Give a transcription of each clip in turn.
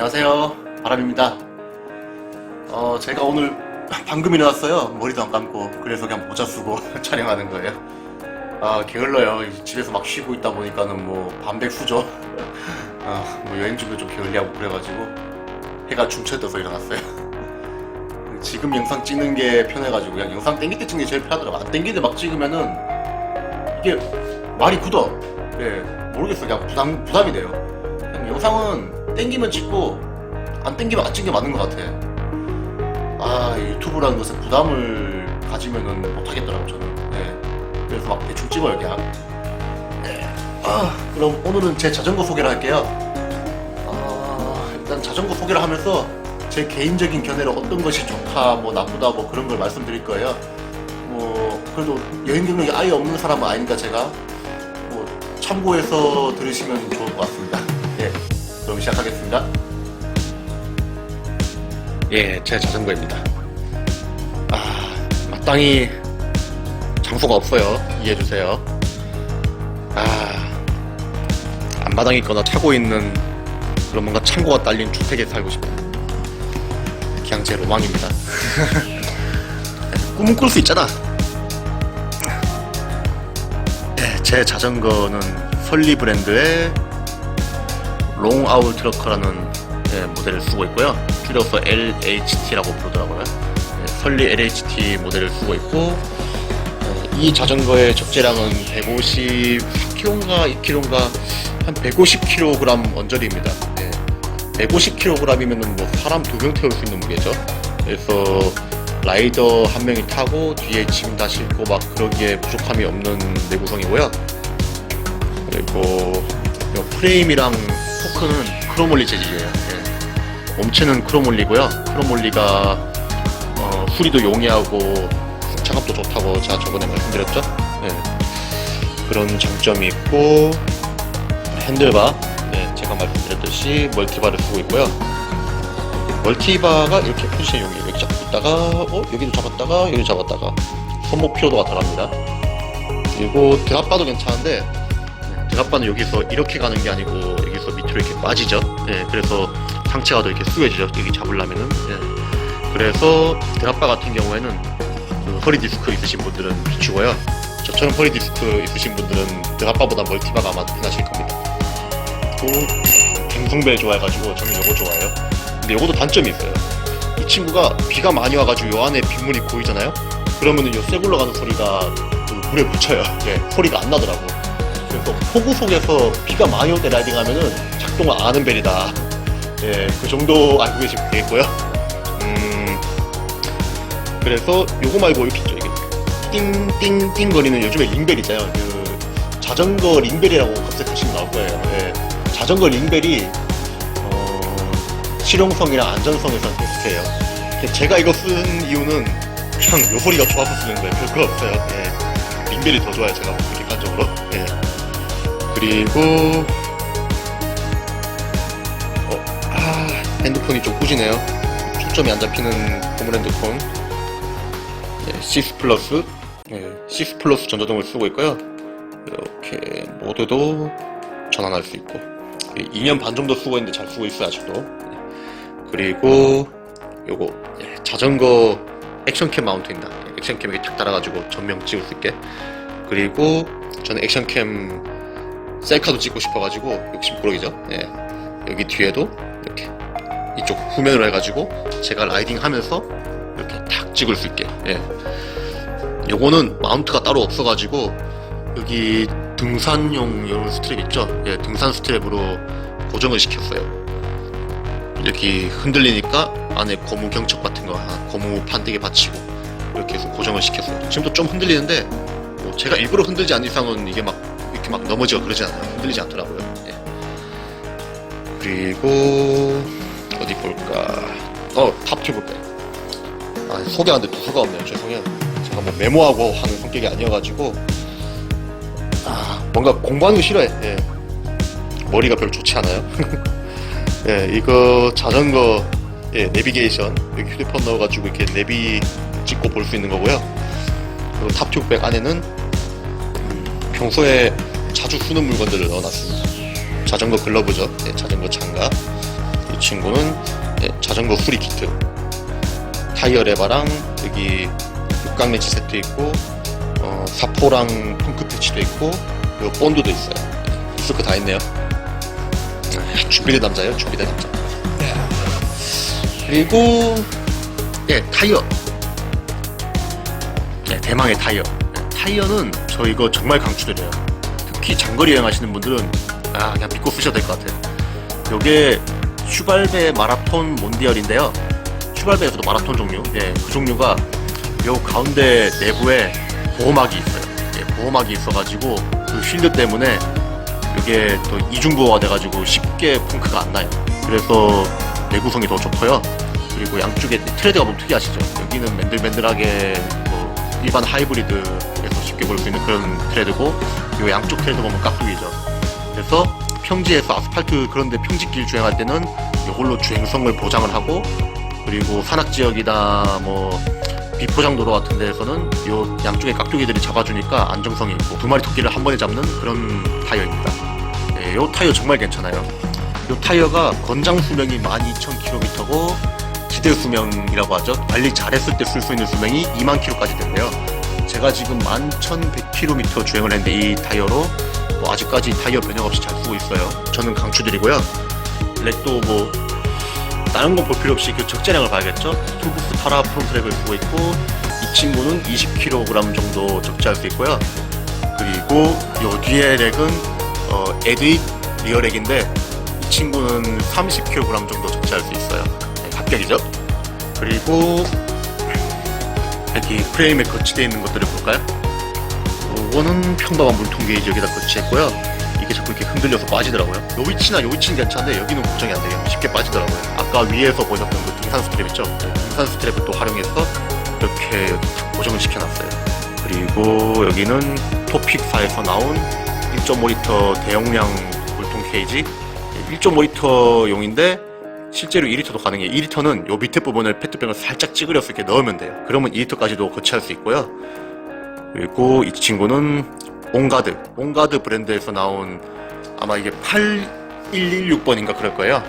안녕하세요. 바람입니다. 어, 제가 오늘 방금 일어났어요. 머리도 안 감고. 그래서 그냥 모자 쓰고 촬영하는 거예요. 아, 게을러요. 집에서 막 쉬고 있다 보니까는 뭐, 밤백수죠. 아, 뭐 여행 준비 좀 게을리하고 그래가지고 해가 중천에 떠서 일어났어요. 지금 영상 찍는 게 편해가지고 그냥 영상 땡길 때 찍는 게 제일 편하더라고. 안 땡길 때 막 찍으면은 이게 말이 굳어. 예, 모르겠어. 그냥 부담, 부담이 돼요. 영상은 땡기면 찍고 안 땡기면 안 찍는 게 맞는 것 같아. 아이 유튜브라는 것은 부담을 가지면은 못하겠더라고 저는. 네. 그래서 막 대충 찍어요 그냥. 네. 아 그럼 오늘은 제 자전거 소개를 할게요. 아 일단 자전거 소개를 하면서 제 개인적인 견해로 어떤 것이 좋다 뭐 나쁘다 뭐 그런 걸 말씀드릴 거예요. 뭐 그래도 여행 경력이 아예 없는 사람은 아니니까 제가 뭐 참고해서 들으시면 좋을 것 같습니다. 예, 그럼 시작하겠습니다. 예, 제 자전거입니다. 아, 마땅히 장소가 없어요. 이해해주세요. 아, 앞마당이 있거나 차고 있는 그런 뭔가 창고가 딸린 주택에 살고 싶다. 그냥 제 로망입니다. 꿈은 꿀 수 있잖아. 네, 제 자전거는 설리 브랜드의 롱아울 트러커라는 예, 모델을 쓰고 있고요. 줄여서 LHT라고 부르더라고요. 예, 설리 LHT 모델을 쓰고 있고 예, 이 자전거의 적재량은 154kg인가 2kg인가 한 150kg 언저리입니다. 예, 150kg이면 뭐 사람 두 명 태울 수 있는 무게죠. 그래서 라이더 한 명이 타고 뒤에 짐 다 싣고 막 그러기에 부족함이 없는 내구성이고요. 그리고 이 프레임이랑 포크는 크로몰리 재질이에요. 예. 몸체는 크로몰리고요. 크로몰리가 어, 수리도 용이하고 장갑도 좋다고 제가 저번에 말씀드렸죠. 예. 그런 장점이 있고 핸들바, 예, 제가 말씀드렸듯이 멀티바를 쓰고 있고요. 멀티바가 이렇게 포지션용이에요. 이렇게 잡고 있다가 어 여기도 잡았다가 여기 잡았다가 손목 피로도가 덜합니다. 그리고 드랍바도 괜찮은데 네, 드랍바는 여기서 이렇게 가는 게 아니고 여기서 밑으로 이렇게 빠지죠. 예, 그래서 상체가 더 이렇게 숙여지죠. 여기 잡으려면은. 예. 그래서 드랍바 같은 경우에는 그 허리 디스크 있으신 분들은 비추고요. 저처럼 허리 디스크 있으신 분들은 드랍바보다 멀티바가 아마 편하실 겁니다. 또 갱성벨 좋아해가지고 저는 요거 좋아해요. 근데 요것도 단점이 있어요. 이 친구가 비가 많이 와가지고 요 안에 빗물이 보이잖아요. 그러면은 요쇠 굴러가는 소리가 그 물에 묻혀요. 예, 소리가 안 나더라고. 그래서 폭우 속에서 비가 많이 올 때 라이딩 하면은 작동을 안 하는 벨이다. 예, 그 정도 알고 계시면 되겠고요. 음, 그래서 요거 말고 이렇게 있죠. 이게 띵띵띵 거리는 요즘에 링벨 있잖아요. 그 자전거 링벨이라고 검색하시면 나올 거예요. 예, 자전거 링벨이 어, 실용성이랑 안전성에선 비슷해요. 제가 이거 쓴 이유는 그냥 요 소리가 좋아서 쓰는 거예요. 별거 없어요. 예. 링벨이 더 좋아요. 제가 보기 객관적으로. 예. 그리고 어, 아, 핸드폰이 좀 꾸지네요. 초점이 안 잡히는 고무 핸드폰. 예, 6 플러스. 예, 6 플러스 전자등을 쓰고 있고요. 이렇게 모드도 전환할 수 있고. 2년 반 정도 쓰고 있는데 잘 쓰고 있어요, 아직도. 예. 그리고 요거 예, 자전거 액션캠 마운트입니다. 예, 액션캠 이렇게 탁 달아가지고 전명 찍을 수 있게. 그리고 저는 액션캠 셀카도 찍고 싶어가지고 욕심꾸러기죠. 예. 여기 뒤에도 이렇게 이쪽 후면으로 해가지고 제가 라이딩 하면서 이렇게 탁 찍을 수 있게. 예. 요거는 마운트가 따로 없어가지고 여기 등산용 이런 스트랩 있죠? 예, 등산 스트랩으로 고정을 시켰어요. 이렇게 흔들리니까 안에 고무 경첩 같은 거 하나, 고무 판때기 받치고 이렇게 해서 고정을 시켰어요. 지금도 좀 흔들리는데 뭐 제가 일부러 흔들지 않는 이상은 이게 막 이렇게 막 넘어지고 그러지 않아요. 흔들리지 않더라고요. 예. 그리고 어디 볼까? 어, 탑 볼까요? 아, 소개하는데 두서가 없네요. 죄송해요. 제가 뭐 메모하고 하는 성격이 아니어가지고 아, 뭔가 공부하는 거 싫어해. 예. 머리가 별로 좋지 않아요. 예, 이거 자전거 예, 내비게이션 여기 휴대폰 넣어가지고 이렇게 내비 찍고 볼 수 있는 거고요. 그리고 탑튜백 안에는 음, 평소에 자주 쓰는 물건들을 넣어놨습니다. 자전거 글러브죠. 예, 자전거 장갑. 이 친구는 예, 자전거 수리 키트. 타이어 레바랑 여기 육각 매치 세트 있고 어, 사포랑 펑크 패치도 있고 그리고 본드도 있어요. 있을 거 다 있네요. 아, 준비된 남자예요. 준비된 남자. 그리고 예 타이어. 네, 대망의 타이어. 네, 타이어는 저 이거 정말 강추드려요. 특히 장거리 여행하시는 분들은 아 그냥 믿고 쓰셔도 될 것 같아요. 요게 슈발베 마라톤 몬디얼인데요. 슈발베에서도 마라톤 종류, 예, 그 종류가 요 가운데 내부에 보호막이 있어요. 예, 보호막이 있어가지고 그 쉴드 때문에 이게 또 이중부호가 돼가지고 쉽게 펑크가 안 나요. 그래서 내구성이 더 좋고요. 그리고 양쪽에 트레드가 너무 특이하시죠. 여기는 맨들맨들하게 뭐 일반 하이브리드에서 쉽게 볼 수 있는 그런 트레드고 요 양쪽 트레드 보면 깍두기죠. 그래서 평지에서 아스팔트 그런데 평지길 주행할 때는 이걸로 주행성을 보장을 하고 그리고 산악 지역이나 뭐 비포장 도로 같은 데에서는 요 양쪽에 깍두기들이 잡아주니까 안정성이 있고 두 마리 토끼를 한 번에 잡는 그런 타이어입니다. 네, 요 타이어 정말 괜찮아요. 요 타이어가 권장 수명이 12,000km고 기대 수명이라고 하죠. 관리 잘했을 때 쓸 수 있는 수명이 2만 km까지 된대요. 제가 지금 11,100km 주행을 했는데 이 타이어로 뭐 아직까지 타이어 변형 없이 잘 쓰고 있어요. 저는 강추드리고요. 렉도 뭐 다른 건 볼 필요 없이 그 적재량을 봐야겠죠. 툴부스 파라 프론트랙을 쓰고 있고 이 친구는 20kg 정도 적재할 수 있고요. 그리고 요 뒤에 렉은 어, 에드잇 리어 렉인데 이 친구는 30kg 정도 적재할 수 있어요. 네, 합격이죠. 그리고 여기 프레임에 거치되어 있는 것들을 볼까요? 이거는 평범한 물통 게이지 여기다 거치했고요. 이게 자꾸 이렇게 흔들려서 빠지더라고요. 요 위치나 요 위치는 괜찮은데 여기는 고정이 안 돼요. 쉽게 빠지더라고요. 아까 위에서 보셨던 그 등산 스트랩 있죠? 네, 등산 스트랩을 또 활용해서 이렇게 고정을 시켜놨어요. 그리고 여기는 토픽사에서 나온 1.5리터 대용량 물통 케이지 1.5리터용인데 실제로 2리터도 가능해요. 2리터는 요 밑에 부분을 페트병을 살짝 찌그려서 이렇게 넣으면 돼요. 그러면 2리터까지도 거치할 수 있고요. 그리고 이 친구는 온가드, 온가드 브랜드에서 나온 아마 이게 8116번인가 그럴 거예요.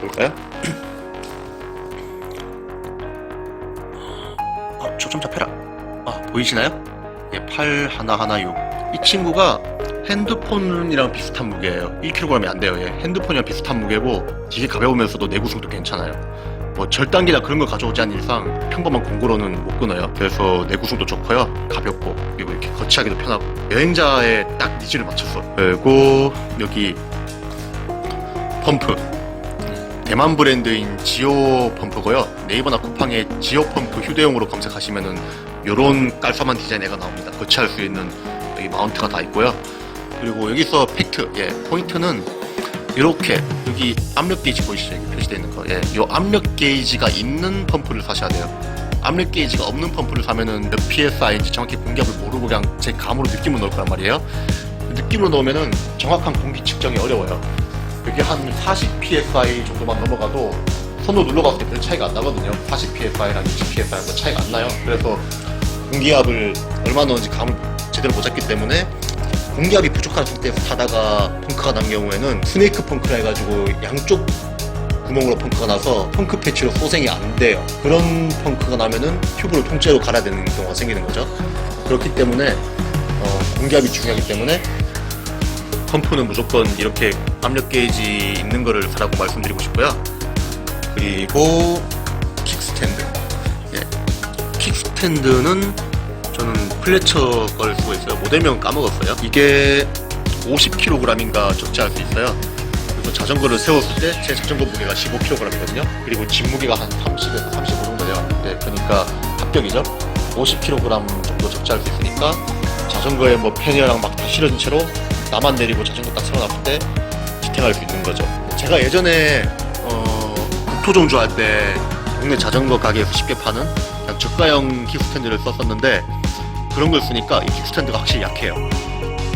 볼까요? 아, 초점 잡혀라. 아, 보이시나요? 예, 8116. 이 친구가 핸드폰이랑 비슷한 무게예요. 1kg이 안 돼요. 예, 핸드폰이랑 비슷한 무게고 되게 가벼우면서도 내구성도 괜찮아요. 뭐 절단기나 그런 거 가져오지 않는 이상 평범한 공구로는 못 끊어요. 그래서 내구성도 좋고요. 가볍고 그리고 이렇게 거치하기도 편하고 여행자의 딱 니즈를 맞췄어. 그리고 여기 펌프 대만 브랜드인 지오 펌프고요. 네이버나 쿠팡에 지오 펌프 휴대용으로 검색하시면은 요런 깔쌈한 디자인 애가 나옵니다. 거치할 수 있는 여기 마운트가 다 있고요. 그리고 여기서 팩트, 예, 포인트는 이렇게 여기 압력 게이지 보이시죠? 표시되어 있는 거. 예, 요 압력 게이지가 있는 펌프를 사셔야 돼요. 압력 게이지가 없는 펌프를 사면은 몇 PSI인지 정확히 공기압을 모르고 그냥 제 감으로 느낌을 넣을 거란 말이에요. 느낌으로 넣으면은 정확한 공기 측정이 어려워요. 여기 한 40 PSI 정도만 넘어가도 손으로 눌러봤을 때 별 차이가 안 나거든요. 40 PSI랑 60 PSI랑 뭐 차이가 안 나요. 그래서 공기압을 얼마 넣는지 감을 제대로 못 잡기 때문에 공기압이 부족한 상태에서 타다가 펑크가 난 경우에는 스네이크 펑크라 해가지고 양쪽 구멍으로 펑크가 나서 펑크 패치로 소생이 안 돼요. 그런 펑크가 나면은 튜브를 통째로 갈아야 되는 경우가 생기는 거죠. 그렇기 때문에 어, 공기압이 중요하기 때문에 펌프는 무조건 이렇게 압력 게이지 있는 거를 사라고 말씀드리고 싶고요. 그리고 킥스탠드. 예. 킥스탠드는 저는 플래처 걸 쓰고 있어요. 모델명 까먹었어요. 이게 50kg인가 적재할 수 있어요. 그래서 자전거를 세웠을 때 제 자전거 무게가 15kg이거든요. 그리고 짐 무게가 한 30에서 35 정도 돼요. 네, 그러니까 합격이죠. 50kg 정도 적재할 수 있으니까 자전거에 뭐 패니어랑 막 다 실어진 채로 나만 내리고 자전거 딱 세워놨을 때 지탱할 수 있는 거죠. 제가 예전에 어, 국토종주 할때 동네 자전거 가게에서 쉽게 파는 그냥 저가형 킥스탠드를 썼었는데 그런 걸 쓰니까 이 킥스탠드가 확실히 약해요.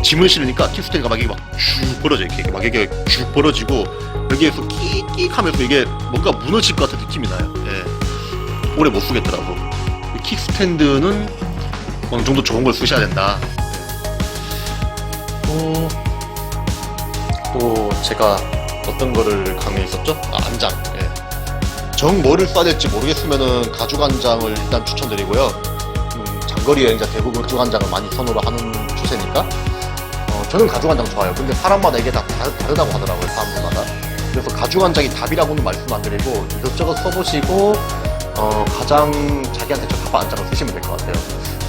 짐을 실으니까 킥스탠드 가 막 이게 막쭉 벌어져 이렇게 막 이게 쭉 벌어지고 여기에서 끼익 하면서 이게 뭔가 무너질 것 같은 느낌이 나요. 예. 오래 못 쓰겠더라고. 이 킥스탠드는 어느 정도 좋은 걸 쓰셔야 된다. 예. 또, 또 제가 어떤 거를 강의했었죠? 아, 안장. 예. 정 뭐를 써야 될지 모르겠으면은 가죽 안장을 일단 추천드리고요. 음, 장거리 여행자 대부분 안장을 많이 선호를 하는 추세니까. 어, 저는 가죽 안장 좋아요. 근데 사람마다 이게 다 다- 다르다고 하더라고요, 사람들마다. 그래서 가죽 안장이 답이라고는 말씀 안 드리고 이것저것 써보시고 어, 가장 자기한테 적합한 안장을 쓰시면 될 것 같아요.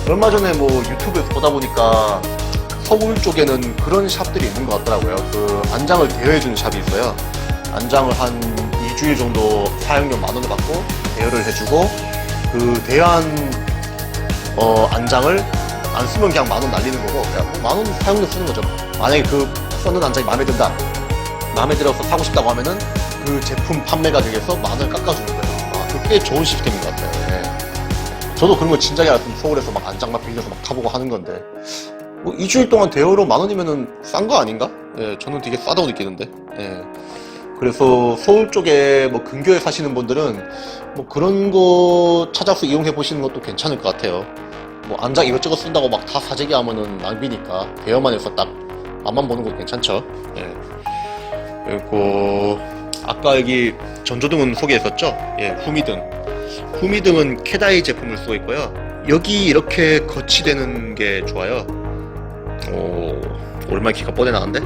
얼마 전에 뭐 유튜브에서 보다 보니까 서울 쪽에는 그런 샵들이 있는 것 같더라고요. 그 안장을 대여해주는 샵이 있어요. 안장을 한 2주일 정도 사용료 만 원을 받고 대여를 해주고 그 대여한 어, 안장을 안 쓰면 그냥 만 원 날리는 거고 그냥 뭐 만원 사용료 쓰는 거죠. 만약에 그 썼는 안장이 마음에 든다. 마음에 들어서 사고 싶다고 하면은 그 제품 판매 가격에서 만 원을 깎아주는 거예요. 아, 그게 좋은 시스템인 것 같아요. 예. 저도 그런 거 진작에 알았으면 서울에서 막 안장 막 빌려서 막 타보고 하는 건데 뭐 2주일 동안 대여로 만 원이면은 싼 거 아닌가? 예, 저는 되게 싸다고 느끼는데. 예. 그래서 서울 쪽에 뭐 근교에 사시는 분들은 뭐 그런 거 찾아서 이용해 보시는 것도 괜찮을 것 같아요. 뭐 안장 이것저것 쓴다고 막 다 사재기 하면은 낭비니까 대여만 해서 딱 맛만 보는 것도 괜찮죠. 예. 그리고 아까 여기 전조등은 소개했었죠. 예, 후미등. 후미등은 캐다이 제품을 쓰고 있고요. 여기 이렇게 거치되는 게 좋아요. 오, 오랜만에 키가 뻗어 나간데?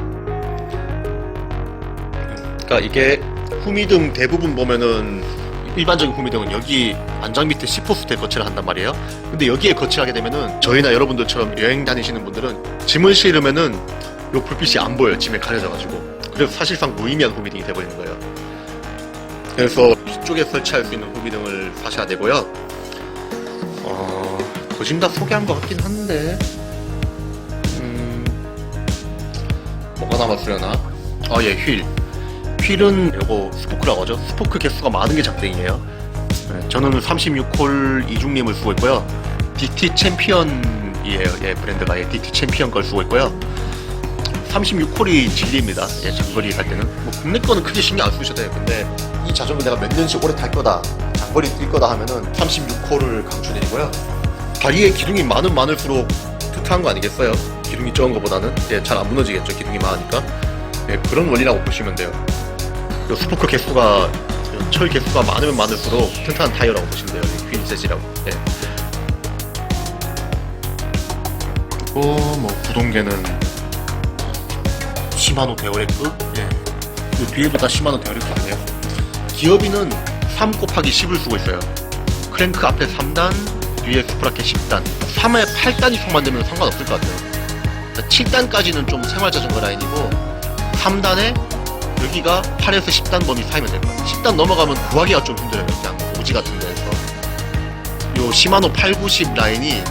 그러니까 이게 후미등 대부분 보면은 일반적인 후미등은 여기 안장 밑에 시포스테 거치를 한단 말이에요. 근데 여기에 거치하게 되면은 저희나 여러분들처럼 여행 다니시는 분들은 짐을 실으면은 요 불빛이 안 보여요. 짐에 가려져가지고. 그래서 사실상 무의미한 후미등이 돼버리는 거예요. 그래서 이쪽에 설치할 수 있는 후미등을 사셔야 되고요. 어, 거진 다 소개한 것 같긴 한데, 음, 뭐가 남았으려나? 아, 예, 휠. 휠은 요거 스포크라고 하죠. 스포크 개수가 많은 게 장땡이에요. 네, 저는 36홀 이중림을 쓰고 있고요. DT 챔피언이에요. 예, 브랜드가 예, DT 챔피언 걸 쓰고 있고요. 36홀이 진리입니다. 예, 장거리 갈 때는. 뭐 국내 거는 크게 신경 안 쓰셔도 돼요. 근데 이 자전거 내가 몇 년씩 오래 탈 거다, 장거리 뛸 거다 하면은 36홀을 강추드리고요. 다리에 기둥이 많은 많을수록 튼튼한 거 아니겠어요? 기둥이 적은 것보다는 예, 잘 안 무너지겠죠. 기둥이 많으니까. 예, 그런 원리라고 보시면 돼요. 그 스포크 개수가 철 개수가 많으면 많을수록 튼튼한 타이어라고 보시면 돼요. 휠셋이라고. 예. 그리고 뭐 구동계는 시마노 데오레크. 예. 그 뒤에도 다 시마노 데오레크 아니에요? 기어비는 3 곱하기 10을 쓰고 있어요. 크랭크 앞에 3단, 뒤에 스프라켓 10단. 3에 8단 이상만 되면 상관없을 것 같아요. 7단까지는 좀 생활 자전거 라인이고 3단에 여기가 8에서 10단 범위 사이면 될것 같아요. 10단 넘어가면 구하기가 좀 힘들어요. 그냥 오지 같은 데에서. 요 시마노 8, 90 라인이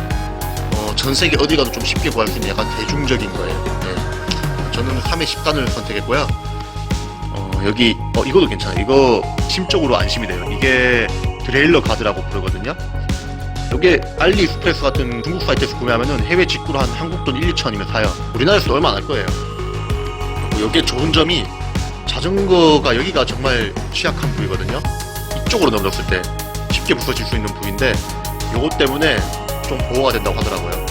어, 전 세계 어디 가도 좀 쉽게 구할 수 있는 약간 대중적인 거예요. 네. 저는 3의 10단을 선택했고요. 어, 여기 어 이것도 괜찮아요. 이거 심적으로 안심이 돼요. 이게 드레일러 가드라고 부르거든요. 이게 알리익스프레스 같은 중국 사이트에서 구매하면은 해외 직구로 한 한국 돈 1, 2천이면 사요. 우리나라에서 얼마 안 할 거예요. 여기에 좋은 점이 자전거가 여기가 정말 취약한 부위거든요. 이쪽으로 넘겼을 때 쉽게 부서질 수 있는 부위인데 요것 때문에 좀 보호가 된다고 하더라고요.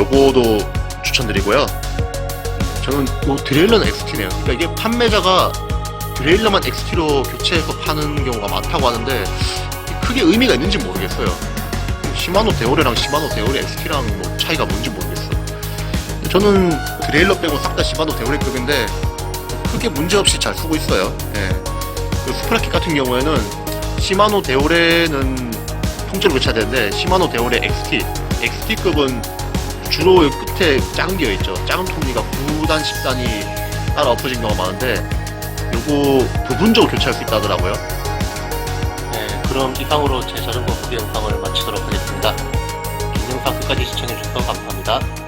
요거도 추천드리고요. 저는 뭐 드레일러는 XT네요. 그러니까 이게 판매자가 드레일러만 XT로 교체해서 파는 경우가 많다고 하는데 크게 의미가 있는지 모르겠어요. 시마노 데오레랑 시마노 데오레 XT랑 뭐 차이가 뭔지 모르겠어. 저는 드레일러 빼고 싹 다 시마노 데오레급인데 크게 문제없이 잘 쓰고 있어요. 예. 그 스프라켓 같은 경우에는 시마노 데오레는 통째로 교체해야 되는데 시마노 데오레 XT, XT급은 주로 이 끝에 작은 기어 있죠. 작은 톱니가 9단, 10단이 따라 엎어진 경우가 많은데 요거 부분적으로 교체할 수 있다 하더라고요. 네, 그럼 이상으로 제 자전거 후기 영상을 마치도록 하겠습니다. 긴 영상 끝까지 시청해주셔서 감사합니다.